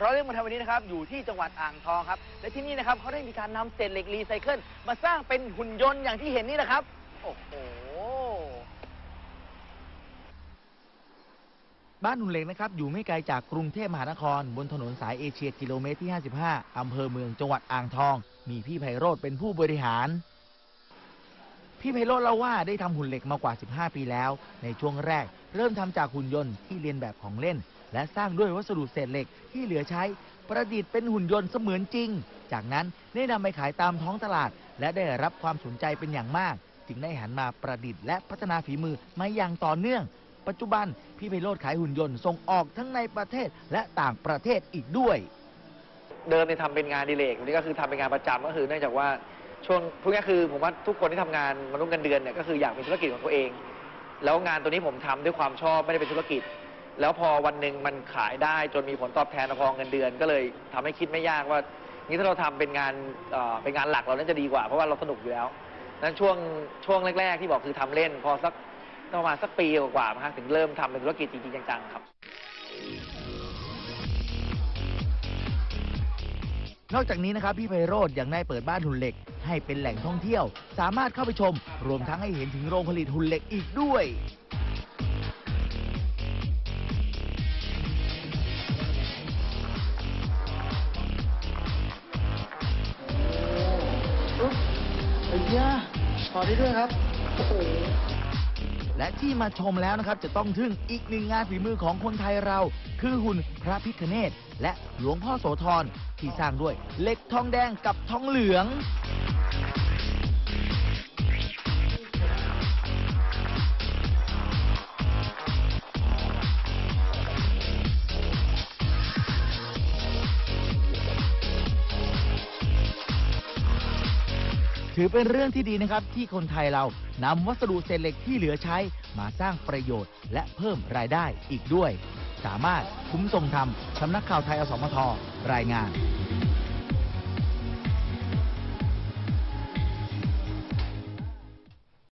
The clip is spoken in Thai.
เราเล่นมาทำวันนี้นะครับอยู่ที่จังหวัดอ่างทองครับและที่นี่นะครับเขาได้มีการนำเศษเหล็กรีไซเคิลมาสร้างเป็นหุ่นยนต์อย่างที่เห็นนี่นะครับ โอ้โห บ้านหุ่นเหล็กนะครับอยู่ไม่ไกลจากกรุงเทพมหานคร บนถนนสายเอเชียกิโลเมตรที่ 55 อำเภอเมืองจังหวัดอ่างทอง มีพี่ไพโรธเป็นผู้บริหาร พี่ไพโรธเล่าว่าได้ทำหุ่นเหล็กมากว่า 15 ปีแล้ว ในช่วงแรก เริ่มทำจากหุ่นยนต์ที่เรียนแบบของเล่น และสร้างด้วยวัสดุเศษเหล็กที่เหลือใช้ประดิษฐ์เป็นหุ่นยนต์เสมือนจริง จากนั้นได้นำไปขายตามท้องตลาด และได้รับความสนใจเป็นอย่างมาก จึงได้หันมาประดิษฐ์และพัฒนาฝีมือมาอย่างต่อเนื่อง ปัจจุบันพี่ไพโรธขายหุ่นยนต์ส่งออกทั้งในประเทศและต่างประเทศอีกด้วย เดิมเนี่ยทำเป็นงานอดิเลกนนี้ก็คือทำเป็นงานประจำก็คือเนื่องจากว่าช่วงพวกนี้คือผมว่าทุกคนที่ทำงานมนุษย์เงินเดือนเนี่ยก็คืออยากมีธุรกิจของตัวเอง แล้วงานตัวนี้ผมทำด้วยความชอบไม่ได้เป็นธุรกิจ แล้วพอวันหนึ่งมันขายได้จนมีผลตอบแทนพอเงินเดือน ก็เลยทำให้คิดไม่ยากว่านี้ถ้าเราทำเป็นงานเอ่อเป็นงานหลักเราน่าจะดีกว่า เพราะว่าเราสนุกอยู่แล้วนั้นช่วงช่วงแรก ๆ ที่บอกคือทำเล่น พอสักประมาณสักปีกว่าๆมั้งฮะถึงเริ่มทำเป็นธุรกิจจริงๆจังๆครับ นอกจากนี้นะครับพี่ไพโรธยังได้เปิดบ้านหุ่นเหล็ก ให้เป็นแหล่งท่องเที่ยว สามารถเข้าไปชม รวมทั้งให้เห็นถึงโรงผลิตหุ่นเหล็กอีกด้วย ย่าขอได้ด้วยครับ โอ้โห และที่มาชมแล้วนะครับจะต้องทึ่งอีกหนึ่งงานฝีมือของคนไทยเรา คือหุ่นพระพิคเนตและหลวงพ่อโสธรที่สร้างด้วยเหล็กทองแดงกับทองเหลือง ถือเป็นเรื่องที่ดีนะครับ ที่คนไทยเรานำวัสดุเศษเหล็กที่เหลือใช้ มาสร้างประโยชน์ และเพิ่มรายได้อีกด้วย สามารถคุ้มทรงธรรมสำนักข่าวไทยอสมทรายงาน